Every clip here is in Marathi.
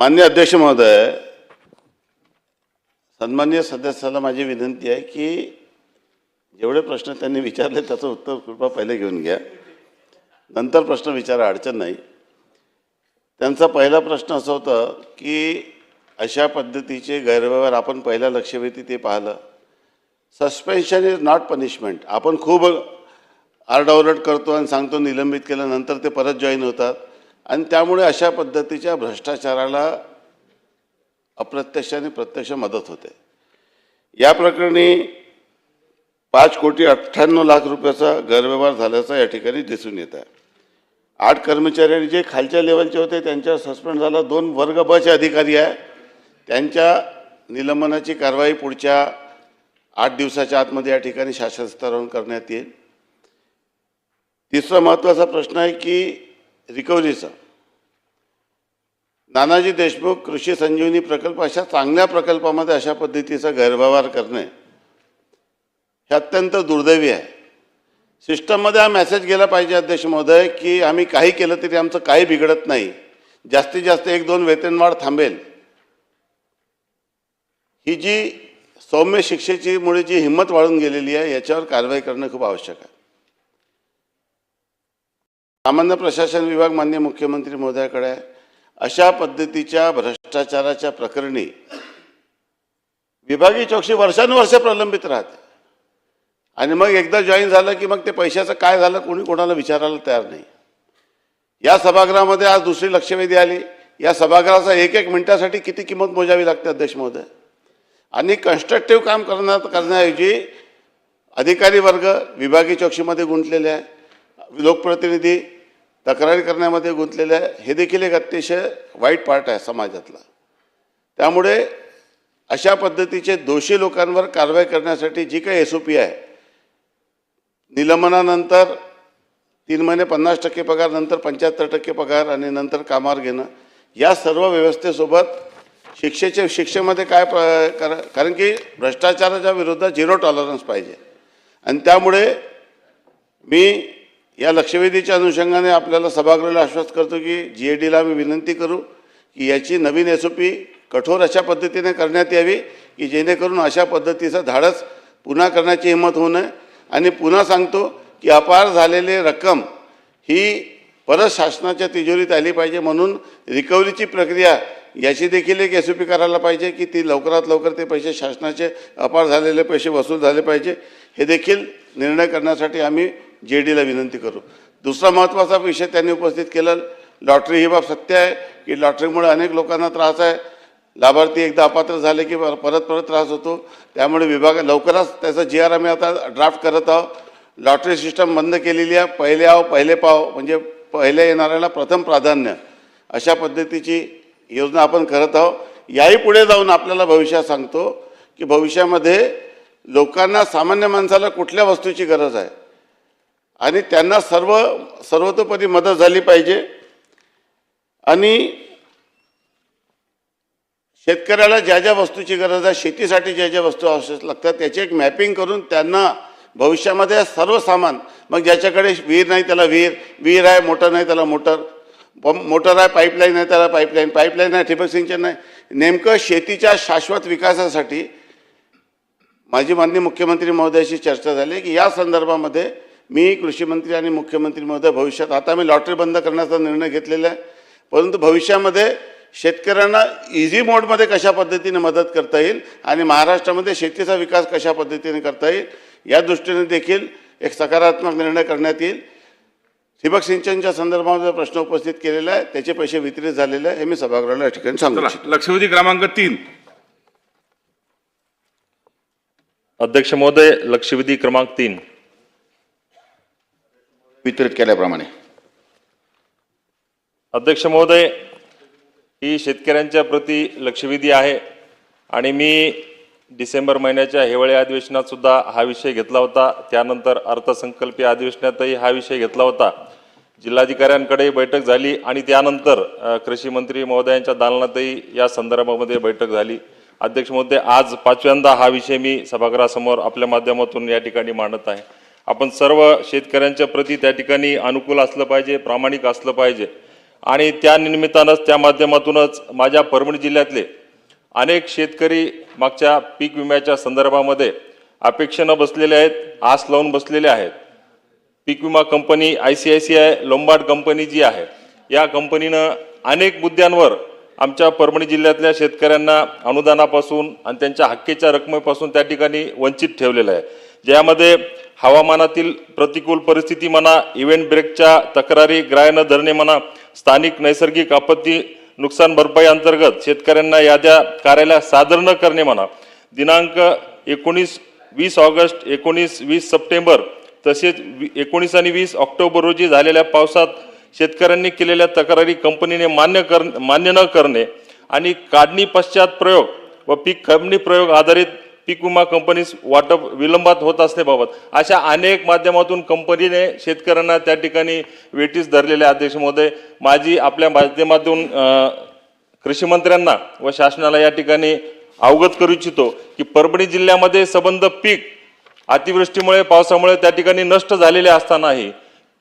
मान्य अध्यक्ष महोदय सन्मान्य सदस्याला माझी विनंती आहे की जेवढे प्रश्न त्यांनी विचारले त्याचं उत्तर कृपा पहिले घेऊन घ्या. नंतर प्रश्न विचारा अडचण नाही. त्यांचा पहिला प्रश्न असं होतं की अशा पद्धतीचे गैरव्यवहार आपण पहिल्या लक्षवेधी ते पाहिलं. सस्पेन्शन इज नॉट पनिशमेंट आपण खूप आरडाओरड करतो आणि सांगतो निलंबित केल्यानंतर ते परत जॉईन होतात. आणि त्यामुळे अशा पद्धतीच्या भ्रष्टाचाराला अप्रत्यक्ष आणि प्रत्यक्ष मदत होते. या प्रकरणी पाच कोटी अठ्ठ्याण्णव लाख रुपयाचा गैरव्यवहार झाल्याचा या ठिकाणी दिसून येत आहे. आठ कर्मचारी आणि जे खालच्या लेवलचे होते त्यांच्यावर सस्पेंड झाला. दोन वर्ग बचे अधिकारी आहे. त्यांच्या निलंबनाची कारवाई पुढच्या आठ दिवसाच्या आतमध्ये या ठिकाणी शासन स्तरावरून करण्यात येईल. तिसरा महत्त्वाचा प्रश्न आहे की रिकव्हरीचा. नानाजी देशमुख कृषी संजीवनी प्रकल्प अशा चांगल्या प्रकल्पामध्ये अशा पद्धतीचा गैरव्यवहार करणे हे अत्यंत दुर्दैवी आहे. सिस्टममध्ये हा मेसेज गेला पाहिजे अध्यक्ष महोदय की आम्ही काही केलं तरी आमचं काही बिघडत नाही. जास्तीत जास्त एक दोन वेतनवाढ थांबेल. ही जी सौम्य शिक्षेची मुळे जी हिंमत वाढून गेलेली आहे याच्यावर कारवाई करणं खूप आवश्यक आहे. सामान्य प्रशासन विभाग मान्य मुख्यमंत्री महोदयाकडे आहे अशा पद्धतीच्या भ्रष्टाचाराच्या प्रकरणी विभागीय चौकशी वर्षानुवर्ष प्रलंबित राहते. आणि मग एकदा जॉईन झालं की मग ते पैशाचं काय झालं कोणी कोणाला विचारायला तयार नाही. या सभागृहामध्ये आज दुसरी लक्षवेधी आली. या सभागृहाचा एक एक मिनिटासाठी किती किंमत मोजावी लागते अध्यक्ष महोदय? आणि कन्स्ट्रक्टिव्ह काम करण्यात करण्याऐवजी अधिकारी वर्ग विभागीय चौकशीमध्ये गुंतलेले आहे. लोकप्रतिनिधी तक्रारी करण्यामध्ये गुंतलेले आहे हे देखील एक अतिशय वाईट पार्ट आहे समाजातला. त्यामुळे अशा पद्धतीचे दोषी लोकांवर कारवाई करण्यासाठी जी काही एस ओ पी आहे निलंबनानंतर तीन महिने पन्नास टक्के पगार नंतर पंच्याहत्तर टक्के पगार आणि नंतर कामावर घेणं या सर्व व्यवस्थेसोबत शिक्षेच्या शिक्षेमध्ये काय प- कर- कारण की भ्रष्टाचाराच्या विरोधात झिरो टॉलरन्स पाहिजे. आणि त्यामुळे मी या लक्षवेधीच्या अनुषंगाने आपल्याला सभागृहाला आश्वास करतो की जी ए डीला आम्ही विनंती करू की याची नवीन एस ओ पी कठोर अशा पद्धतीने करण्यात यावी की जेणेकरून अशा पद्धतीचं धाडस पुन्हा करण्याची हिंमत होऊ नये. आणि पुन्हा सांगतो की अपार झालेली रक्कम ही परत शासनाच्या तिजोरीत आली पाहिजे म्हणून रिकव्हरीची प्रक्रिया याची देखील एक एस ओ पी करायला पाहिजे की ती लवकरात लवकर ते पैसे शासनाचे अपार झालेले पैसे वसूल झाले पाहिजे. हे देखील निर्णय करण्यासाठी आम्ही जे डीला विनंती करू. दुसरा महत्त्वाचा विषय त्यांनी उपस्थित केला लॉटरी ही बाब सत्य आहे की लॉटरीमुळे अनेक लोकांना त्रास आहे. लाभार्थी एकदा अपात्र झाले की परत परत त्रास होतो. त्यामुळे विभाग लवकरच त्याचा जी आर आम्ही आता ड्राफ्ट करत आहोत. लॉटरी सिस्टम बंद केलेली आहे. पहिले आव पहिले पाव म्हणजे पहिल्या येणाऱ्याला प्रथम प्राधान्य. अशा पद्धतीची योजना आपण करत आहोत. याही पुढे जाऊन आपल्याला भविष्यात सांगतो की भविष्यामध्ये लोकांना सामान्य माणसाला कुठल्या वस्तूची गरज आहे? आणि त्यांना सर्व सर्वतोपरी मदत झाली पाहिजे. आणि शेतकऱ्याला ज्या ज्या वस्तूची गरज आहे शेतीसाठी ज्या ज्या वस्तू आवश्यक लागतात त्याची एक मॅपिंग करून त्यांना भविष्यामध्ये सर्व सामान मग ज्याच्याकडे विहीर नाही त्याला विहीर विहीर आहे मोटर नाही त्याला मोटर पंप मोटर आहे पाईपलाईन आहे त्याला पाईपलाईन पाईपलाईन आहे ठिबक सिंचन नाही नेमकं शेतीच्या शाश्वत विकासासाठी माझी माननीय मुख्यमंत्री महोदयाशी चर्चा झाली की या संदर्भामध्ये मी कृषी मंत्री आणि मुख्यमंत्री महोदय भविष्यात आता मी लॉटरी बंद करण्याचा निर्णय घेतलेला आहे. परंतु भविष्यामध्ये शेतकऱ्यांना इझी मोडमध्ये कशा पद्धतीने मदत करता येईल आणि महाराष्ट्रामध्ये शेतीचा विकास कशा पद्धतीने करता येईल या दृष्टीने देखील एक सकारात्मक निर्णय करण्यात येईल. ठिबक सिंचनच्या संदर्भामध्ये प्रश्न उपस्थित केलेला आहे त्याचे पैसे वितरित झालेले आहे हे मी सभागृहाला या ठिकाणी सांगू चला इच्छितो. लक्षवेधी क्रमांक तीन. अध्यक्ष महोदय लक्षवेधी क्रमांक तीन. वितरित केल्याप्रमाणे. अध्यक्ष महोदय ही शेतकऱ्यांच्या प्रती लक्षवेधी आहे आणि मी डिसेंबर महिन्याच्या हिवाळी अधिवेशनात सुद्धा हा विषय घेतला होता. त्यानंतर अर्थसंकल्पीय अधिवेशनातही हा विषय घेतला होता. जिल्हाधिकाऱ्यांकडे बैठक झाली आणि त्यानंतर कृषी मंत्री महोदयांच्या दालनातही या संदर्भामध्ये बैठक झाली. अध्यक्ष महोदय आज पाचव्यांदा हा विषय मी सभागृहासमोर आपल्या माध्यमातून या ठिकाणी मांडत आहे. आपण सर्व शेतकऱ्यांच्या प्रती त्या ठिकाणी अनुकूल असलं पाहिजे प्रामाणिक असलं पाहिजे. आणि त्या निमित्तानंच त्या माध्यमातूनच माझ्या परभणी जिल्ह्यातले अनेक शेतकरी मागच्या पीक विम्याच्या संदर्भामध्ये अपेक्षेनं बसलेले आहेत आस लावून बसलेले आहेत. पीक विमा company I C I C I Lombard company जी आहे या कंपनीनं अनेक मुद्द्यांवर आमच्या परभणी जिल्ह्यातल्या शेतकऱ्यांना अनुदानापासून आणि त्यांच्या हक्केच्या रकमेपासून त्या ठिकाणी वंचित ठेवलेलं आहे. ज्यामध्ये हवामानातील प्रतिकूल परिस्थिती म्हणा इव्हेंट ब्रेकच्या तक्रारी ग्राह्य न धरणे म्हणा स्थानिक नैसर्गिक आपत्ती नुकसान भरपाई अंतर्गत शेतकऱ्यांना याद्या कार्यालयात सादर न करणे म्हणा दिनांक एकोणीस वीस ऑगस्ट एकोणीस वीस सप्टेंबर तसेच वी- एकोणीस आणि वीस ऑक्टोबर रोजी झालेल्या पावसात शेतकऱ्यांनी केलेल्या तक्रारी कंपनीने मान्य कर मान्य न करणे आणि काढणी पश्चात प्रयोग व पीक काढणी प्रयोग आधारित पीक विमा कंपनीस वाटप विलंबात होत असल्याबाबत अशा अनेक माध्यमातून कंपनीने शेतकऱ्यांना त्या ठिकाणी वेटीस धरलेले आहे, अध्यक्ष महोदय माझी आपल्या माध्यमातून कृषीमंत्र्यांना व शासनाला या ठिकाणी अवगत करू इच्छितो की परभणी जिल्ह्यामध्ये संबंध पीक अतिवृष्टीमुळे पावसामुळे त्या ठिकाणी नष्ट झालेले असतानाही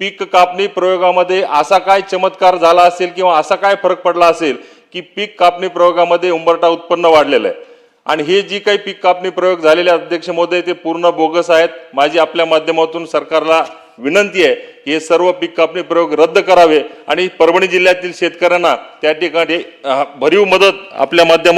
पीक कापणी प्रयोगामध्ये असा काय चमत्कार झाला असेल किंवा असा काय फरक पडला असेल की पीक कापणी प्रयोगामध्ये उंबरटा उत्पन्न वाढलेलं आहे? आणि हे जी काही पीक कापणी प्रयोग झालेले आहेत, अध्यक्ष महोदय ते पूर्ण बोगस आहेत. माझी आपल्या माध्यमातून सरकारला विनंती आहे की हे सर्व पीक कापणी प्रयोग रद्द करावे आणि परभणी जिल्ह्यातील शेतकऱ्यांना त्या ठिकाणी भरीव मदत आपल्या माध्यमात